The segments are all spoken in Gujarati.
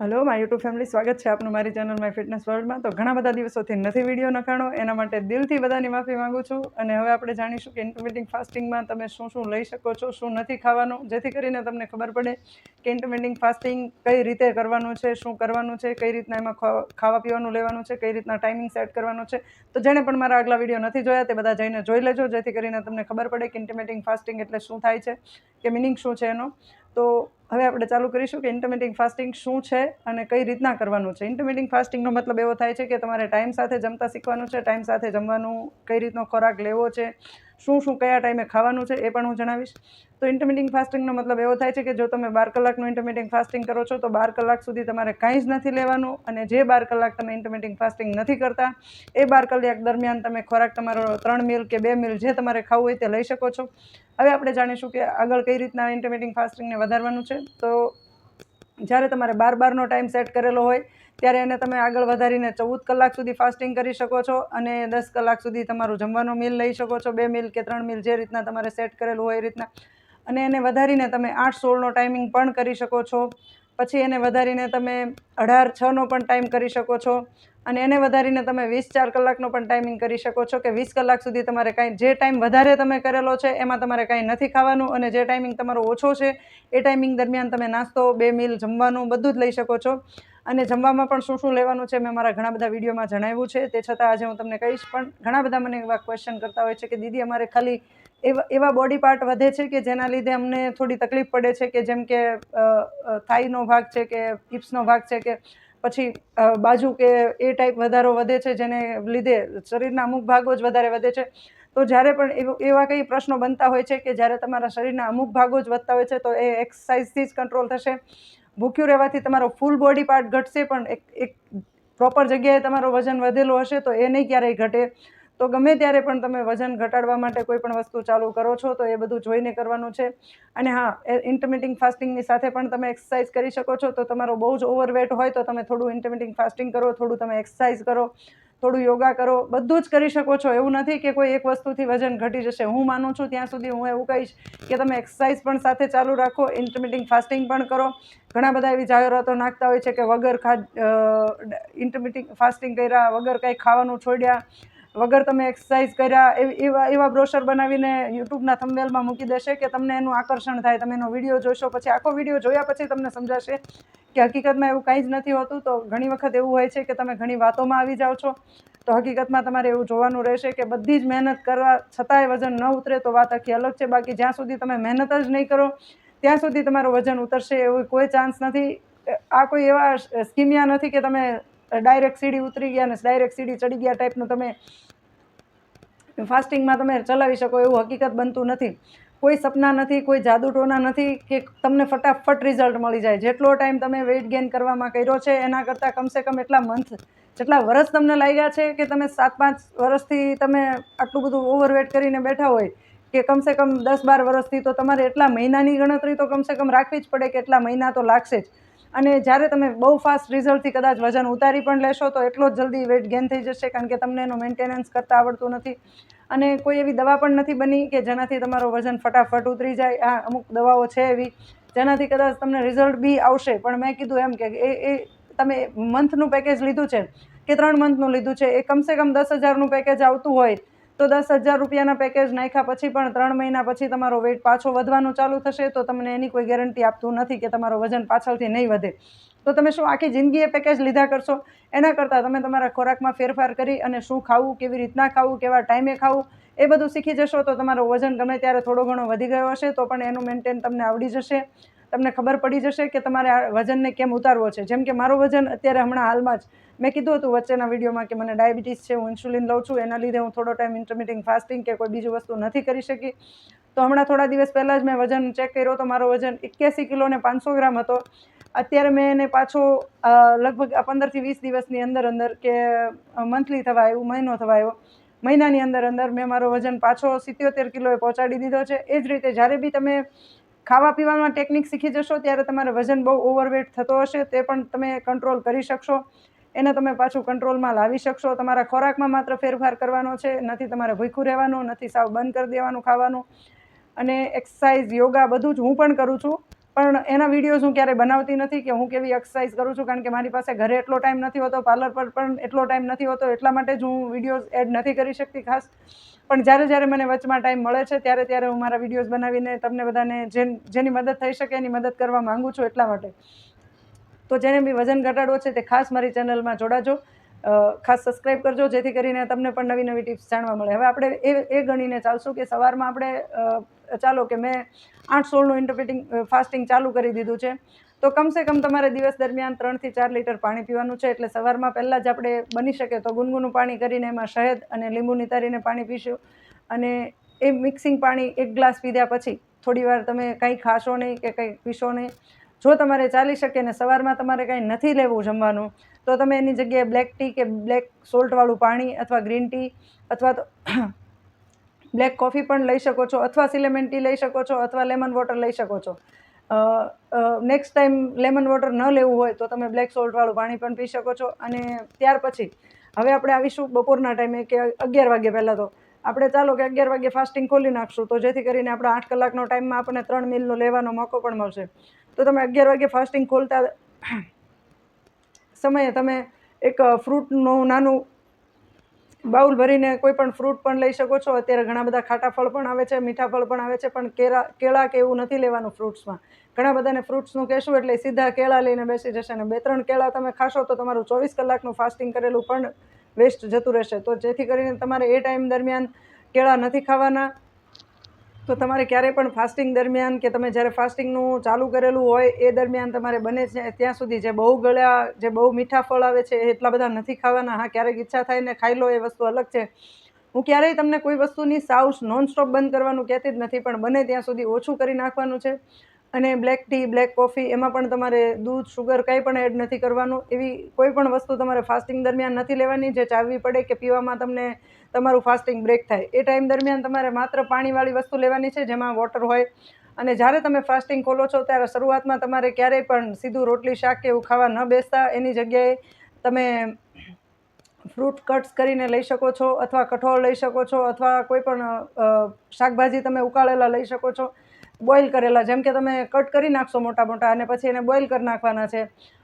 હલો માય યુટ્યુબ ફેમિલી સ્વાગત છે આપનું મારી ચેનલ માય ફિટનેસ વર્લ્ડમાં તો ઘણા બધા દિવસોથી નથી વીડિયો નખાણો, એના માટે દિલથી બધાની માફી માંગુ છું. અને હવે આપણે જાણીશું કે ઇન્ટરમિટિંગ ફાસ્ટિંગમાં તમે શું શું લઈ શકો છો, શું નથી ખાવાનું, જેથી કરીને તમને ખબર પડે કે ઇન્ટરમિટિંગ ફાસ્ટિંગ કઈ રીતે કરવાનું છે, શું કરવાનું છે, કઈ રીતના એમાં ખાવા પીવાનું લેવાનું છે, કઈ રીતના ટાઈમિંગ સેટ કરવાનો છે. તો જેણે પણ મારા આગલા વીડિયો નથી જોયા, તે બધા જઈને જોઈ લેજો, જેથી કરીને તમને ખબર પડે કે ઇન્ટરમિટિંગ ફાસ્ટિંગ એટલે શું થાય છે, કે મિનિંગ શું છે એનો. તો હવે આપણે ચાલુ કરીશું કે ઇન્ટરમિટિંગ ફાસ્ટિંગ શું છે અને કઈ રીતના કરવાનું છે. ઇન્ટરમિટિંગ ફાસ્ટિંગનો મતલબ એવો થાય છે કે તમારે ટાઈમ સાથે જમતા શીખવાનું છે ટાઈમ સાથે જમવાનું કઈ રીતનો ખોરાક લેવો છે શું શું કયા ટાઈમે ખાવાનું છે એ પણ હું જણાવીશ. તો ઇન્ટરમિટિંગ ફાસ્ટિંગનો મતલબ એવો થાય છે કે જો તમે બાર કલાકનું ઇન્ટરમિટિંગ ફાસ્ટિંગ કરો છો, તો બાર કલાક સુધી તમારે કાંઈ જ નથી લેવાનું અને જે બાર કલાક તમે ઇન્ટરમિટિંગ ફાસ્ટિંગ નથી કરતા, એ બાર કલાક દરમિયાન તમે ખોરાક તમારો ત્રણ મિલ કે બે મિલ જે તમારે ખાવું હોય તે લઈ શકો છો. હવે આપણે જાણીશું કે આગળ કઈ રીતના ઇન્ટરમિટિંગ ફાસ્ટિંગને વધારવાનું છે. તો જ્યારે તમારે બાર બારનો ટાઈમ સેટ કરેલો હોય, ત્યારે એને તમે આગળ વધારીને ચૌદ કલાક સુધી ફાસ્ટિંગ કરી શકો છો અને દસ કલાક સુધી તમારું જમવાનું મિલ લઈ શકો છો, બે મિલ કે ત્રણ મિલ જે રીતના તમારે સેટ કરેલું હોય એ રીતના. અને એને વધારીને તમે આઠ સોળનો ટાઈમિંગ પણ કરી શકો છો. પછી એને વધારીને તમે અઢાર છનો પણ ટાઈમ કરી શકો છો. અને એને વધારીને તમે વીસ, ચાર કલાકનો પણ ટાઈમિંગ કરી શકો છો કે વીસ કલાક સુધી તમારે કાંઈ, જે ટાઈમ વધારે તમે કરેલો છે, એમાં તમારે કાંઈ નથી ખાવાનું અને જે ટાઈમિંગ તમારો ઓછો છે, એ ટાઈમિંગ દરમિયાન તમે નાસ્તો, બે મિલ જમવાનું બધું જ લઈ શકો છો. અને જમવામાં પણ શું શું લેવાનું છે મેં મારા ઘણા બધા વિડીયોમાં જણાવ્યું છે. તે છતાં આજે હું તમને કહીશ, પણ ઘણા બધા મને એવા ક્વેશ્ચન કરતા હોય છે કે દીદી, અમારે ખાલી એવા એવા બોડી પાર્ટ વધે છે કે જેના લીધે અમને થોડી તકલીફ પડે છે કે જેમ કે થાઈનો ભાગ છે કે હિપ્સનો ભાગ છે કે પછી બાજુ કે એ ટાઈપ વધારો વધે છે જેને લીધે શરીરના અમુક ભાગો જ વધારે વધે છે. તો જ્યારે પણ એવો- કંઈ પ્રશ્નો બનતા હોય છે કે જ્યારે તમારા શરીરના અમુક ભાગો જ વધતા હોય છે તો એ એક્સરસાઇઝથી જ કંટ્રોલ થશે. ભૂખ્યું રહેવાથી તમારો ફૂલ બોડી પાર્ટ ઘટશે પણ એક એક પ્રોપર જગ્યાએ તમારું વજન વધેલું હશે તો એ નહીં ક્યારેય ઘટે. તો ગમે ત્યારે પણ તમે વજન ઘટાડવા માટે કોઈ પણ વસ્તુ ચાલુ કરો છો તો એ બધું જોઈને કરવાનું છે. અને હા ઇન્ટરમિટિંગ ફાસ્ટિંગની સાથે પણ તમે એક્સરસાઇઝ કરી શકો છો તો તમારો બહુ જ ઓવરવેટ હોય તો તમે થોડું ઇન્ટરમિટિંગ ફાસ્ટિંગ કરો, થોડું તમે એક્સરસાઇઝ કરો. થોડું યોગા કરો, બધું જ કરી શકો છો. એવું નથી કે કોઈ એક વસ્તુથી વજન ઘટી જશે. હું માનું છું ત્યાં સુધી હું એવું કહીશ કે તમે એક્સરસાઇઝ પણ સાથે ચાલુ રાખો ઇન્ટરમિટિંગ ફાસ્ટિંગ પણ કરો. ઘણા બધા એવી જાહેરાતો નાખતા હોય છે કે વગર ખા ઇન્ટરમિટિંગ ફાસ્ટિંગ કર્યા, વગર કંઈ ખાવાનું છોડ્યા. વગર તમે એક્સરસાઇઝ કર્યા, એવી- એવા બ્રોશર બનાવીને યુટ્યુબના થંબનેલમાં મૂકી દેશે કે તમને એનું આકર્ષણ થાય. તમે એનો વીડિયો જોશો, પછી આખો વીડિયો જોયા પછી તમને સમજાશે કે હકીકતમાં એવું કાંઈ જ નથી હોતું. તો ઘણી વખત એવું હોય છે કે તમે ઘણી વાતોમાં આવી જાઓ છો. તો હકીકતમાં તમારે એવું જોવાનું રહેશે કે બધી જ મહેનત કરવા છતાંય વજન ન ઉતરે તો વાત આખી અલગ છે. બાકી જ્યાં સુધી તમે મહેનત જ નહીં કરો, ત્યાં સુધી તમારું વજન ઉતરશે એવો કોઈ ચાન્સ નથી. આ કોઈ એવા સ્કીમિયા નથી કે તમે ડાયરેક્ટ સીડી ઉતરી ગયા અને ડાયરેક્ટ સીડી ચડી ગયા ટાઈપનું તમે ફાસ્ટિંગમાં તમે ચલાવી શકો એવું હકીકત બનતું નથી. કોઈ સપના નથી, કોઈ જાદુ ટોના નથી કે તમને ફટાફટ રિઝલ્ટ મળી જાય. જેટલો ટાઈમ તમે વેઇટ ગેઇન કરવામાં કર્યો છે, એના કરતાં કમસે કમ એટલા મંથ જેટલા વર્ષ તમને લાગ્યા છે કે તમે સાત પાંચ વર્ષથી તમે આટલું બધું ઓવરવેટ કરીને બેઠા હોય કે કમસે કમ દસ બાર વર્ષથી તો તમારે એટલા મહિનાની ગણતરી તો કમસે કમ રાખવી જ પડે કે એટલા મહિના તો લાગશે જ. અને જ્યારે તમે બહુ ફાસ્ટ રિઝલ્ટથી કદાચ વજન ઉતારી પણ લેશો, તો એટલો જ જલ્દી વેટ ગેન થઈ જશે, કારણ કે તમને એનું મેન્ટેનન્સ કરતાં આવડતું નથી. અને કોઈ એવી દવા પણ નથી બની કે જેનાથી તમારું વજન ફટાફટ ઉતરી જાય. આ અમુક દવાઓ છે એવી, જેનાથી કદાચ તમને રિઝલ્ટ બી આવશે. પણ મેં કીધું એમ કે એ એ તમે મંથનું પેકેજ લીધું છે, કે ત્રણ મંથનું લીધું છે, એ કમસે કમ દસ હજારનું પેકેજ આવતું હોય તો દસ હજાર રૂપિયાના પેકેજ નાખ્યા પછી પણ ત્રણ મહિના પછી તમારો વેઇટ પાછો વધવાનું ચાલુ થશે, તો તમને એની કોઈ ગેરંટી આપતું નથી કે તમારો વજન પાછળથી નહીં વધે. તો તમે શું આખી જિંદગી એ પેકેજ લીધા કરશો? એના કરતાં તમે તમારા ખોરાકમાં ફેરફાર કરી અને શું ખાવું, કેવી રીતના ખાવું, કેવા ટાઈમે ખાવું, એ બધું શીખી જશો, તો તમારો વજન ગમે ત્યારે થોડો ઘણો વધી ગયો હશે, તો પણ એનું મેન્ટેન તમને આવડી જશે. તમને ખબર પડી જશે કે તમારે આ વજનને કેમ ઉતારવો છે. જેમ કે મારું વજન અત્યારે હમણાં હાલમાં જ મેં કીધું હતું વચ્ચેના વિડીયોમાં કે મને ડાયાબિટીસ છે, હું ઇન્સ્યુલિન લઉં છું, એના લીધે હું થોડો ટાઈમ ઇન્ટરમિટિંગ ફાસ્ટિંગ કે કોઈ બીજી વસ્તુ નથી કરી શકી. તો હમણાં થોડા દિવસ પહેલાં જ મેં વજન ચેક કર્યો તો મારો વજન એક્યાસી કિલો ને પાંચસો ગ્રામ હતો. અત્યારે મેં એને પાછો લગભગ પંદરથી વીસ દિવસની અંદર અંદર કે મંથલી થવા આવ્યું મહિનો થવા આવ્યો મહિનાની અંદર અંદર મેં મારો વજન પાછો સિત્યોતેર કિલોએ પહોંચાડી દીધો છે. એ જ રીતે જ્યારે બી તમે ખાવા પીવામાં ટેકનિક શીખી જશો, ત્યારે તમારે વજન બહુ ઓવરવેટ થતો હશે, તે પણ તમે કંટ્રોલ કરી શકશો. એને તમે પાછું કંટ્રોલમાં લાવી શકશો. તમારા ખોરાકમાં માત્ર ફેરફાર કરવાનો છે, નથી તમારે ભૂખ્યું રહેવાનું, નથી સાવ બંધ કરી દેવાનું ખાવાનું. અને એક્સરસાઇઝ યોગા બધું જ હું પણ કરું છું. પણ એના વિડીયોઝ હું ક્યારેય બનાવતી નથી કે હું કેવી એક્સરસાઇઝ કરું છું, કારણ કે મારી પાસે ઘરે એટલો ટાઈમ નથી હોતો પાર્લર પર પણ એટલો ટાઈમ નથી હોતો, એટલા માટે જ હું વિડીયોઝ એડ નથી કરી શકતી ખાસ. પણ જ્યારે જ્યારે મને વચમાં ટાઈમ મળે છે, ત્યારે ત્યારે હું મારા વિડીયોઝ બનાવીને તમને બધાને જેન મદદ થઈ શકે એની મદદ કરવા માંગુ છું એટલા માટે. તો જેને બી વજન ઘટાડવો છે તે ખાસ મારી ચેનલમાં જોડાજો. ખાસ સબસ્ક્રાઈબ કરજો, જેથી કરીને તમને પણ નવી નવી ટિપ્સ જાણવા મળે. હવે આપણે એ એ ગણીને ચાલશું કે સવારમાં આપણે ચાલો કે મેં આઠ સોળનું ઇન્ટરપ્રિટિંગ ફાસ્ટિંગ ચાલુ કરી દીધું છે. તો કમસે કમ તમારે દિવસ દરમિયાન ત્રણથી ચાર લીટર પાણી પીવાનું છે. એટલે સવારમાં પહેલાં જ આપણે બની શકે તો ગુનગુનું પાણી કરીને એમાં શહેદ અને લીંબુ નિતારીને પાણી પીશું. અને એ મિક્સિંગ પાણી એક ગ્લાસ પીધા પછી થોડી વાર તમે કંઈ ખાશો નહીં કે કંઈ પીશો નહીં. જો તમારે ચાલી શકે ને સવારમાં તમારે કાંઈ નથી લેવું જમવાનું, તો તમે એની જગ્યાએ બ્લેક ટી કે બ્લેક સોલ્ટવાળું પાણી અથવા ગ્રીન ટી અથવા તો બ્લેક કોફી પણ લઈ શકો છો અથવા સિલેમન ટી લઈ શકો છો અથવા લેમન વોટર લઈ શકો છો. નેક્સ્ટ ટાઈમ લેમન વોટર ન લેવું હોય તો તમે બ્લેક સોલ્ટવાળું પાણી પણ પી શકો છો. અને ત્યાર પછી હવે આપણે આવીશું બપોરના ટાઈમે કે અગિયાર વાગે પહેલાં તો. આપણે ચાલો કે અગિયાર વાગે ફાસ્ટિંગ ખોલી નાખશું તો જેથી કરીને આપણે આઠ કલાકનો ટાઈમમાં આપણને ત્રણ મિલનો લેવાનો મોકો પણ મળશે. તો તમે અગિયાર વાગે ફાસ્ટિંગ ખોલતા સમયે તમે એક ફ્રૂટનું નાનું બાઉલ ભરીને કોઈ પણ ફ્રૂટ પણ લઈ શકો છો. અત્યારે ઘણા બધા ખાટા ફળ પણ આવે છે, મીઠા ફળ પણ આવે છે, પણ કેળા કેળા કે એવું નથી લેવાનું ફ્રૂટ્સમાં. ઘણા બધાને ફ્રૂટ્સનું કહેશું એટલે સીધા કેળા લઈને બેસી જશે અને બે ત્રણ કેળા તમે ખાશો તો તમારું ચોવીસ કલાકનું ફાસ્ટિંગ કરેલું પણ વેસ્ટ જતું રહેશે. તો જેથી કરીને તમારે એ ટાઈમ દરમિયાન કેળા નથી ખાવાના. તો તમારે ક્યારેય પણ ફાસ્ટિંગ દરમિયાન કે તમે જ્યારે ફાસ્ટિંગનું ચાલુ કરેલું હોય, એ દરમિયાન તમારે બને છે ત્યાં સુધી જે બહુ ગળ્યા, જે બહુ મીઠા ફળ આવે છે એટલા બધા નથી ખાવાના. હા, ક્યારેક ઈચ્છા થાય ને ખાઈ લો, એ વસ્તુ અલગ છે. હું ક્યારેય તમને કોઈ વસ્તુની સાવ નોન સ્ટોપ બંધ કરવાનું કહેતી જ નથી, પણ બને ત્યાં સુધી ઓછું કરી નાખવાનું છે. અને બ્લેક ટી, બ્લેક કોફી, એમાં પણ તમારે દૂધ શુગર કંઈ પણ એડ નથી કરવાનું. એવી કોઈ પણ વસ્તુ તમારે ફાસ્ટિંગ દરમિયાન નથી લેવાની. જે ચાવવી પડે કે પીવામાં તમને તમારું ફાસ્ટિંગ બ્રેક થાય. એ ટાઈમ દરમિયાન તમારે માત્ર પાણીવાળી વસ્તુ લેવાની છે, જેમાં વોટર હોય. અને જ્યારે તમે ફાસ્ટિંગ ખોલો છો, ત્યારે શરૂઆતમાં તમારે ક્યારેય પણ સીધું રોટલી, શાક કે એવું ખાવા ન બેસતા. એની જગ્યાએ તમે ફ્રૂટ કટ્સ કરીને લઈ શકો છો, અથવા કઠોળ લઈ શકો છો, અથવા કોઈ પણ શાકભાજી તમે ઉકાળેલા લઈ શકો છો. બોઇલ કરેલા, જેમ કે તમે કટ કરી નાખશો મોટા મોટા અને પછી એને બોઇલ કરી નાખવાના છે.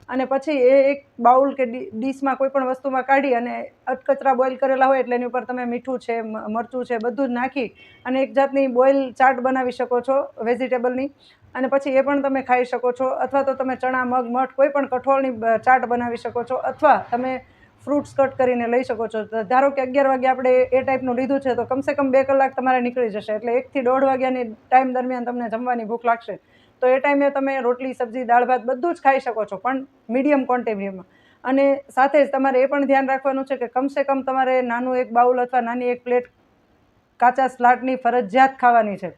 અને પછી એ એક બાઉલ કે ડીશમાં કોઈ પણ વસ્તુમાં કાઢી અને અટકચરા બોઇલ કરેલા હોય એટલે એની ઉપર તમે મીઠું છે મરચું છે, બધું જ નાખી અને એક જાતની બોઇલ ચાટ બનાવી શકો છો વેજીટેબલની. અને પછી એ પણ તમે ખાઈ શકો છો અથવા તો તમે ચણા, મગ, મઠ કોઈ પણ કઠોળની ચાટ બનાવી શકો છો અથવા તમે ફ્રૂટ્સ કટ કરીને લઈ શકો છો. ધારો કે અગિયાર વાગે આપણે એ ટાઈપનું લીધું છે, તો કમસે કમ બે કલાક તમારે નીકળી જશે. એટલે એકથી દોઢ વાગ્યાની ટાઈમ દરમિયાન તમને જમવાની ભૂખ લાગશે. તો એ ટાઈમે તમે રોટલી, સબ્જી, દાળ, ભાત બધું જ ખાઈ શકો છો, પણ મીડિયમ ક્વોન્ટિટીમાં અને સાથે જ તમારે એ પણ ધ્યાન રાખવાનું છે કે કમસે કમ તમારે નાનું એક બાઉલ અથવા નાની એક પ્લેટ કાચા સ્લાટની ફરજિયાત ખાવાની છે.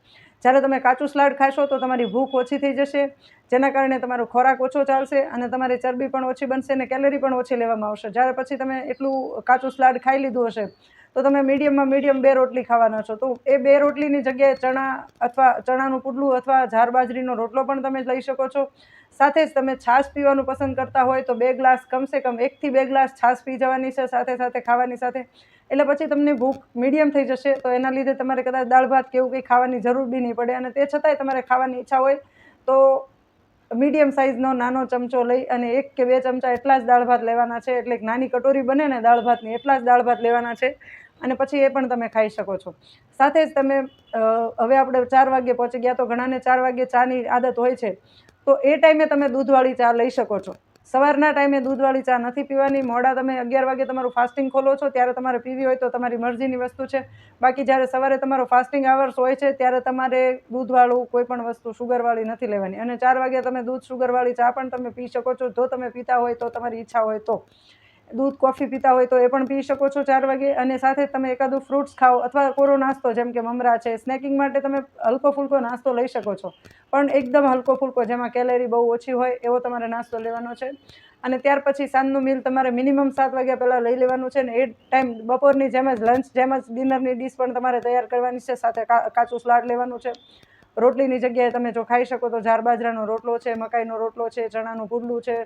જ્યારે તમે કાચું સ્લાડ ખાશો તો તમારી ભૂખ ઓછી થઈ જશે, જેના કારણે તમારો ખોરાક ઓછો ચાલશે અને તમારી ચરબી પણ ઓછી બનશે અને કેલરી પણ ઓછી લેવામાં આવશે. જ્યારે પછી તમે એટલું કાચું સ્લાડ ખાઈ લીધું હશે તો તમે મીડિયમમાં મીડિયમ બે રોટલી ખાવાના છો. તો એ બે રોટલીની જગ્યાએ ચણા અથવા ચણાનું પુડલું અથવા જાર બાજરીનો રોટલો પણ તમે લઈ શકો છો. સાથે જ તમે છાશ પીવાનું પસંદ કરતા હોય તો બે ગ્લાસ કમસે કમ એકથી બે ગ્લાસ છાશ પી જવાની છે, સાથે સાથે ખાવાની સાથે. એટલે પછી તમને ભૂખ મીડિયમ થઈ જશે તો એના લીધે તમારે કદાચ દાળ ભાત કે એવું કંઈ ખાવાની જરૂર બી નહીં પડે અને તે છતાંય તમારે ખાવાની ઈચ્છા હોય તો મીડિયમ સાઇઝનો નાનો ચમચો લઈ અને એક કે બે ચમચા એટલા જ દાળ ભાત લેવાના છે. એટલે નાની કટોરી બને ને દાળ ભાતની એટલા જ દાળ ભાત લેવાના છે. અને પછી એ પણ તમે ખાઈ શકો છો. સાથે જ તમે હવે આપણે ચાર વાગે પહોંચી ગયા તો ઘણાને ચાર વાગે ચાની આદત હોય છે. તો એ ટાઈમે તમે દૂધવાળી ચા લઈ શકો છો. સવારના ટાઈમે દૂધવાળી ચા નથી પીવાની, મોડા તમે અગિયાર વાગે તમારું ફાસ્ટિંગ ખોલો છો, ત્યારે તમારે પીવી હોય તો તમારી મરજીની વસ્તુ છે. બાકી જ્યારે સવારે તમારો ફાસ્ટિંગ આવર્સ હોય છે, ત્યારે તમારે દૂધવાળું કોઈ પણ વસ્તુ શુગરવાળી નથી લેવાની. અને ચાર વાગે તમે દૂધ શુગરવાળી ચા પણ તમે પી શકો છો. જો તમે પીતા હોય તો તમારી ઈચ્છા હોય તો. દૂધ, કોફી પીતા હોય તો એ પણ પી શકો છો ચાર વાગે. અને સાથે તમે એકાદું ફ્રૂટ્સ ખાઓ અથવા કોરો નાસ્તો, જેમ કે મમરા છે સ્નેકિંગ માટે તમે હલકો ફૂલકો નાસ્તો લઈ શકો છો. પણ એકદમ હલકો ફૂલકો, જેમાં કેલેરી બહુ ઓછી હોય, એવો તમારે નાસ્તો લેવાનો છે. અને ત્યાર પછી સાંજનું મીલ તમારે મિનિમમ સાત વાગ્યા પહેલાં લઈ લેવાનું છે ને એ ટાઈમ બપોરની જેમ જ લંચ જેમ જ ડિનરની ડીશ પણ તમારે તૈયાર કરવાની છે. સાથે કાચું સલાડ લેવાનું છે. રોટલીની જગ્યાએ તમે જો ખાઈ શકો તો જાર બાજરાનો રોટલો છે, મકાઈનો રોટલો છે, ચણાનું પુડલું છે.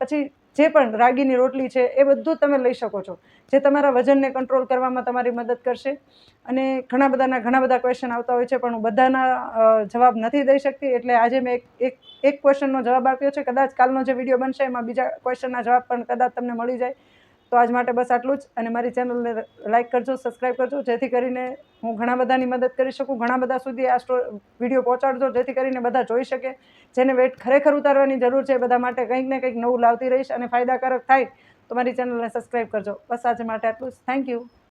પછી જે પણ રાગીની રોટલી છે, એ બધું તમે લઈ શકો છો. જે તમારા વજનને કંટ્રોલ કરવામાં તમારી મદદ કરશે. અને ઘણા બધાના ઘણા બધા ક્વેશ્ચન આવતા હોય છે, પણ હું બધાના જવાબ નથી દઈ શકતી. એટલે આજે મેં એક એક એક ક્વેશ્ચનનો જવાબ આપ્યો છે. કદાચ કાલનો જે વીડિયો બનશે, એમાં બીજા ક્વેશ્ચનના જવાબ પણ કદાચ તમને મળી જાય. તો આજ માટે બસ આટલું જ અને મારી ચેનલને લાઇક કરજો સબસ્ક્રાઈબ કરજો, જેથી કરીને હું ઘણા બધાની મદદ કરી શકું, ઘણા બધા સુધી આ સ્ટો, વીડિયો પહોંચાડજો, જેથી કરીને બધા જોઈ શકે. જેને વેટ ખરેખર ઉતારવાની જરૂર છે બધા માટે કંઈક ને કંઈક નવું લાવતી રહીશ અને ફાયદાકારક થાય તો મારી ચેનલને સબસ્ક્રાઈબ કરજો. બસ આજે માટે આટલું જ. Thank you